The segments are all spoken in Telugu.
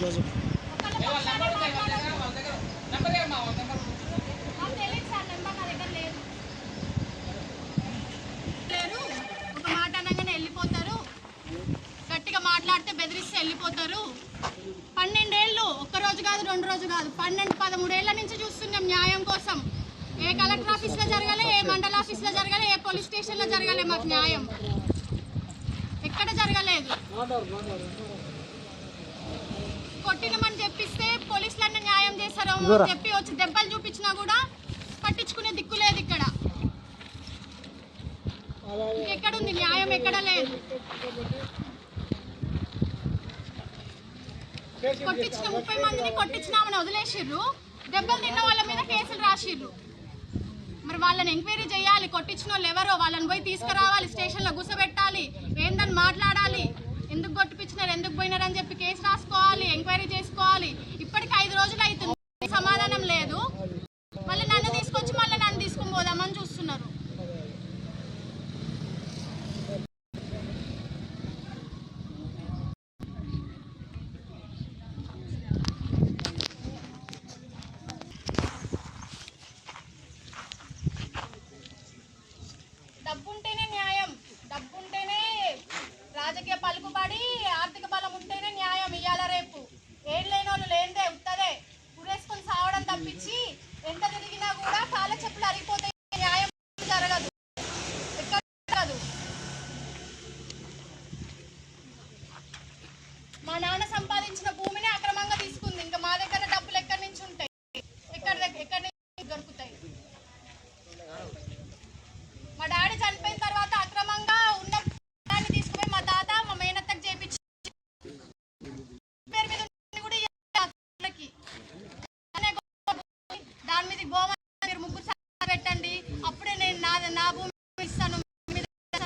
క్లోజ్ మాట అనగానే వెళ్ళిపోతారు. గట్టిగా మాట్లాడితే బెదిరిస్తే వెళ్ళిపోతారు. పన్నెండేళ్ళు రోజు కాదు రెండు రోజు కాదు. పన్నెండు పదమూడేళ్ళ నుంచి చూస్తున్నాం న్యాయం కోసం. ఏ కలెక్టర్ ఆఫీస్లో జరగాలి ఏ మండల ఆఫీస్లో జరగాలి ఏ పోలీస్ స్టేషన్లో జరగాలి మాకు న్యాయం. ఎక్కడ జరగలేదు. కొట్టినమని చెప్పిస్తే పోలీసులన్న న్యాయం అని చెప్పి వచ్చి దెబ్బలు చూపించినా కూడా పట్టించుకునే దిక్కు లేదు ఇక్కడ. ఎక్కడుంది? న్యాయం ఎక్కడ లేదు? కొట్టించిన ముప్పై మందిని కొట్టించినామని వదిలేసిర్రు. దెబ్బలు తిన్న వాళ్ళ మీద కేసులు రాసిర్రు. మరి వాళ్ళని ఎంక్వైరీ చేయాలి. కొట్టించిన వాళ్ళు ఎవరో? వాళ్ళని పోయి తీసుకురావాలి స్టేషన్లో గుసబెట్టాలి ఎంక్వైరీ చేసుకోవాలి ఇప్పటికి ఐదు రోజులు అవుతుంది సమాధానం లేదు మళ్ళీ నన్ను తీసుకొచ్చి మళ్ళీ నన్ను తీసుకుని పోదామని చూస్తున్నారు డబ్బుంటేనే న్యాయం డబ్బుంటేనే రాజకీయ పలుకుబడి ఆర్థిక బలం ఉంటేనే న్యాయం ఇయ్యాల రేపు ఏం లేని వాళ్ళు లేనిదే ఉత్తదే ఉరేసుకొని సావడం తప్పించి ఎంత తిరిగినా కూడా కాళ్ళ చెప్పులు అరిగిపోతాయి న్యాయం జరగదు ఎక్కడ జరగదు మా నాన్న సంపాదించిన భూమిని అక్రమంగా తీసుకుంది. ఇంకా మా దగ్గర డబ్బులు ఎక్కడి నుంచి ఉంటాయి? ఎక్కడ ఎక్కడి నుంచి దొరుకుతాయి మా డాడీ చనిపోయిన తర్వాత అక్రమంగా ఉన్న దాన్ని తీసుకుపోయి మా తాత మా మేనత్తకు చేపించి పేరు మీద ఉన్నది కూడా ఇయ్యాలి ఆ పిల్లకి. అనే గో- దాని మీద గోమ మీరు ముగ్గురు సాక్షులు పెట్టండి అప్పుడే నేను నా నా భూమి ఇస్తాను మీ మీద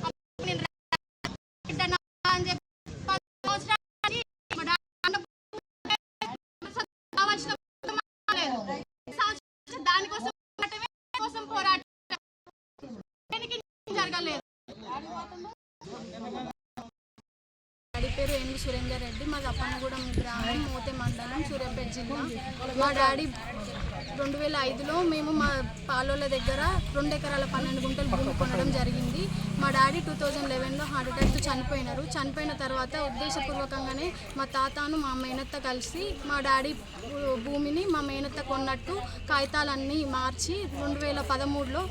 అప్పుడు నేను రా- బిడ్డ నా అని చెప్పి పది సంవత్సరాలకి మా డాడీ కావాల్సిన లేదు. సంవత్సరం దానికోసం పోరాటమే, కోసం పోరాటం దేనికి జరగలేదు డాడీ పేరు ఎన్వి సురేందర్ రెడ్డి. మాది అప్పన్నగూడెం గ్రామం మోతే మండలం సూర్యాపేట జిల్లా. మా డాడీ రెండు వేల ఐదులో మేము మా పాలోల దగ్గర రెండు ఎకరాల పన్నెండు గుంటలు భూమి కొనడం జరిగింది. మా డాడీ టూ థౌజండ్ లెవెన్లో హార్ట్ అటాక్తో చనిపోయినారు. చనిపోయిన తర్వాత ఉద్దేశపూర్వకంగానే మా తాతను మా మేనత్త కలిసి మా డాడీ భూమిని మా మేనత్త కొన్నట్టు కాగితాలన్నీ మార్చి రెండు వేల పదమూడులో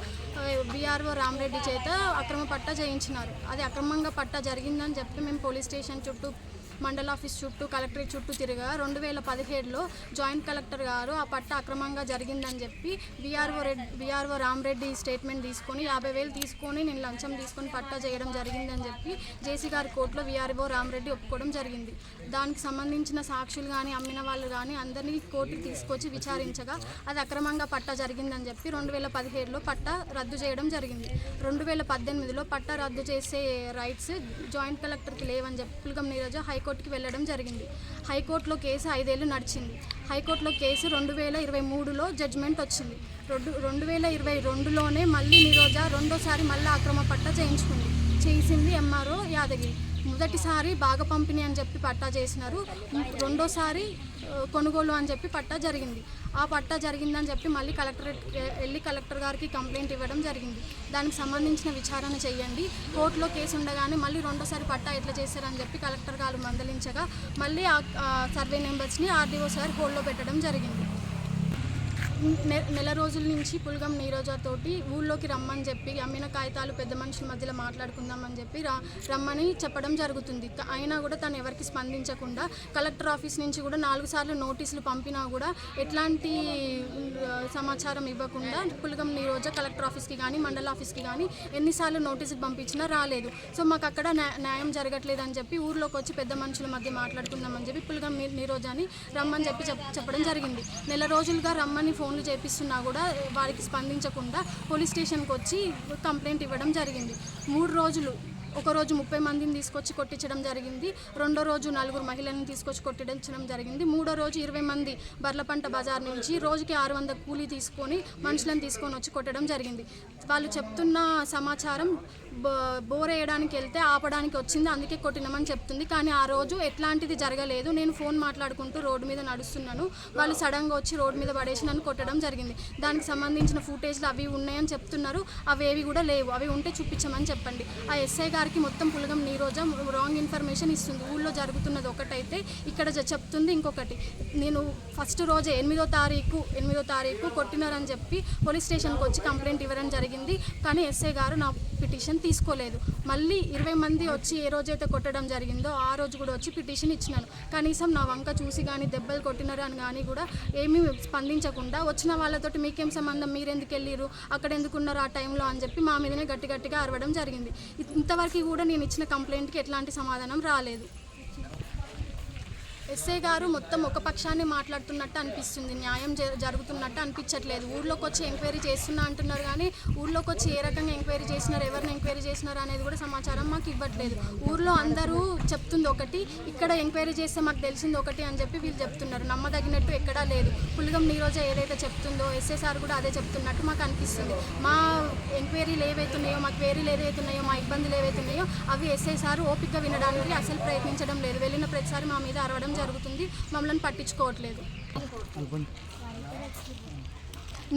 బీఆర్ఓ రామరెడ్డి చేత అక్రమ పట్టా చేయించినారు. అది అక్రమంగా పట్టా జరిగిందని చెప్పి మేము పోలీస్ స్టేషన్ చుట్టూ మండల ఆఫీస్ చుట్టూ కలెక్టరేట్ చుట్టూ తిరగా రెండు వేల పదిహేడులో జాయింట్ కలెక్టర్ గారు ఆ పట్ట అక్రమంగా జరిగిందని చెప్పి VRO Reddy VRO Ramareddy statement తీసుకొని యాభై వేలు తీసుకొని నేను లంచం తీసుకొని పట్టా చేయడం జరిగిందని చెప్పి జేసీ గారి కోర్టులో విఆర్ఓ రామరెడ్డి ఒప్పుకోవడం జరిగింది. దానికి సంబంధించిన సాక్షులు కానీ అమ్మిన వాళ్ళు కానీ అందరినీ కోర్టుకి తీసుకొచ్చి విచారించగా అది అక్రమంగా పట్టా జరిగిందని చెప్పి రెండు వేల పదిహేడులో పట్టా రద్దు చేయడం జరిగింది. రెండు వేల పద్దెనిమిదిలో పట్టా రద్దు చేసే రైట్స్ జాయింట్ కలెక్టర్కి లేవని చెప్పి పులగం నీరజ హైకోర్టుకి వెళ్ళడం జరిగింది. హైకోర్టులో కేసు ఐదేళ్ళు నడిచింది. హైకోర్టులో కేసు రెండు వేల ఇరవై మూడులో జడ్జిమెంట్ వచ్చింది. రెండు రెండు వేల ఇరవై రెండులోనే మళ్ళీ నీరోజ రెండోసారి మళ్ళీ అక్రమ పట్టా చేయించుకుంది. చేసింది ఎంఆర్ఓ యాదగిరి. మొదటిసారి బాగా పంపిణీ అని చెప్పి పట్టా చేసినారు. రెండోసారి కొనుగోలు అని చెప్పి పట్టా జరిగింది. ఆ పట్టా జరిగిందని చెప్పి మళ్ళీ కలెక్టరేట్ వెళ్ళి కలెక్టర్ గారికి కంప్లైంట్ ఇవ్వడం జరిగింది. దానికి సంబంధించిన విచారణ చేయండి. కోర్టులో కేసు ఉండగానే మళ్ళీ రెండోసారి పట్టా ఎట్లా చేశారని చెప్పి కలెక్టర్ గారు మందలించగా మళ్ళీ ఆ సర్వే నెంబర్స్ని ఆర్డీఓ సార్ హోల్డ్లో పెట్టడం జరిగింది. నెల రోజుల నుంచి పులగం నీరోజా తోటి ఊళ్ళోకి రమ్మని చెప్పి అమ్మిన కాగితాలు పెద్ద మనుషుల మధ్యలో మాట్లాడుకుందామని చెప్పి రా రమ్మని చెప్పడం జరుగుతుంది. అయినా కూడా తను ఎవరికి స్పందించకుండా కలెక్టర్ ఆఫీస్ నుంచి కూడా నాలుగు సార్లు నోటీసులు పంపినా కూడా ఎట్లాంటి సమాచారం ఇవ్వకుండా పులగం నీరోజా కలెక్టర్ ఆఫీస్కి కానీ మండల ఆఫీస్కి కానీ ఎన్నిసార్లు నోటీసులు పంపించినా రాలేదు. సో మాకు అక్కడ న్యాయం జరగట్లేదు అని చెప్పి ఊర్లోకి వచ్చి పెద్ద మనుషుల మధ్య మాట్లాడుకుందామని చెప్పి పులగం నీరోజాని రమ్మని చెప్పి చెప్పడం జరిగింది. నెల రోజులుగా రమ్మని ఫోన్ ఫోన్లు చేపిస్తున్నా కూడా వారికి స్పందించకుండా పోలీస్ స్టేషన్కి వచ్చి కంప్లైంట్ ఇవ్వడం జరిగింది. మూడు రోజులు ఒక రోజు ముప్పై మందిని తీసుకొచ్చి కొట్టించడం జరిగింది. రెండో రోజు నలుగురు మహిళలను తీసుకొచ్చి కొట్టించడం జరిగింది. మూడో రోజు ఇరవై మంది బర్లపంట బజార్ నుంచి రోజుకి ఆరు వందల కూలీ తీసుకొని మనుషులను తీసుకొని వచ్చి కొట్టడం జరిగింది. వాళ్ళు చెప్తున్న సమాచారం బో- బోర్ వేయడానికి వెళ్తే ఆపడానికి వచ్చింది. అందుకే కొట్టినామని చెప్తుంది. కానీ ఆ రోజు ఎట్లాంటిది జరగలేదు. నేను ఫోన్ మాట్లాడుకుంటూ రోడ్డు మీద నడుస్తున్నాను. వాళ్ళు సడన్గా వచ్చి రోడ్డు మీద పడేసి నన్ను కొట్టడం జరిగింది. దానికి సంబంధించిన ఫుటేజ్లు అవి ఉన్నాయని చెప్తున్నారు. అవి ఏవి కూడా లేవు. అవి ఉంటే చూపించమని చెప్పండి. ఆ ఎస్ఐ గారికి మొత్తం పులగం నీరోజ రాంగ్ ఇన్ఫర్మేషన్ ఇస్తుంది. ఊళ్ళో జరుగుతున్నది ఒకటైతే ఇక్కడ జ- చెప్తుంది ఇంకొకటి. నేను ఫస్ట్ రోజే ఎనిమిదో తారీఖు ఎనిమిదో తారీఖు కొట్టినారని చెప్పి పోలీస్ స్టేషన్కి వచ్చి కంప్లైంట్ ఇవ్వడం జరిగింది. కానీ ఎస్ఐ గారు నా పిటిషన్ తీసుకోలేదు. మళ్ళీ ఇరవై మంది వచ్చి ఏ రోజైతే కొట్టడం జరిగిందో ఆ రోజు కూడా వచ్చి పిటిషన్ ఇచ్చినాను. కనీసం నా వంక చూసి కానీ దెబ్బలు కొట్టినారు అని కానీ కూడా ఏమీ స్పందించకుండా వచ్చిన వాళ్ళతోటి మీకేం సంబంధం? మీరెందుకు వెళ్ళిరు అక్కడ ఎందుకున్నారు ఆ టైంలో అని చెప్పి మా మీదనే గట్టి గట్టిగా అరవడం జరిగింది. ఇంతవరకు కూడా నేను ఇచ్చిన కంప్లైంట్కి ఎట్లాంటి సమాధానం రాలేదు. ఎస్ఐ గారు మొత్తం ఒక పక్షాన్ని మాట్లాడుతున్నట్టు అనిపిస్తుంది. న్యాయం జ- జరుగుతున్నట్టు అనిపించట్లేదు. ఊళ్ళోకి వచ్చి ఎంక్వైరీ చేస్తున్నా అంటున్నారు కానీ ఊళ్ళోకి వచ్చి ఏ రకంగా ఎంక్వైరీ చేసినారు ఎవరిని ఎంక్వైరీ చేసినారు అనేది కూడా సమాచారం మాకు ఇవ్వట్లేదు. ఊర్లో అందరూ చెప్తుంది ఒకటి ఇక్కడ ఎంక్వైరీ చేస్తే మాకు తెలిసింది ఒకటి అని చెప్పి వీళ్ళు చెప్తున్నారు. నమ్మదగినట్టు ఎక్కడా లేదు. పులిగం నీరోజా ఏదైతే చెప్తుందో ఎస్ఐ సార్ కూడా అదే చెప్తున్నట్టు మాకు అనిపిస్తుంది. మా ఎంక్వైరీలు ఏవైతున్నాయో మా క్వేరీలు ఏదైతున్నాయో మా ఇబ్బందులు ఏవైతున్నాయో అవి ఎస్ఐ సార్ ఓపిక వినడానికి అసలు ప్రయత్నించడం లేదు. వెళ్ళిన ప్రతిసారి మా మీద అరవడం జరుగుతుంది. మమ్మల్ని పట్టించుకోవట్లేదు.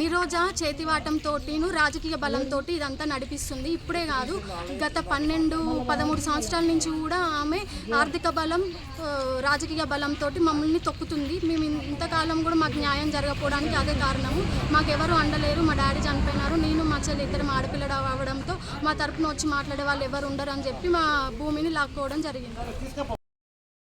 నిరోజ చేతివాటంతో రాజకీయ బలంతో ఇదంతా నడిపిస్తుంది. ఇప్పుడే కాదు గత పన్నెండు పదమూడు సంవత్సరాల నుంచి కూడా ఆమె ఆర్థిక బలం రాజకీయ బలంతో మమ్మల్ని తొక్కుతుంది. మేము ఇంతకాలం కూడా మాకు న్యాయం జరగకపోవడానికి అదే కారణము. మాకెవరు అండలేరు. మా డాడీ చనిపోయినారు. నేను మా చెల్లి ఇద్దరు ఆడపిల్లడు అవ్వడంతో మా తరపున వచ్చి మాట్లాడే వాళ్ళు ఎవరు ఉండరు అని చెప్పి మా భూమిని లాక్కోవడం జరిగింది.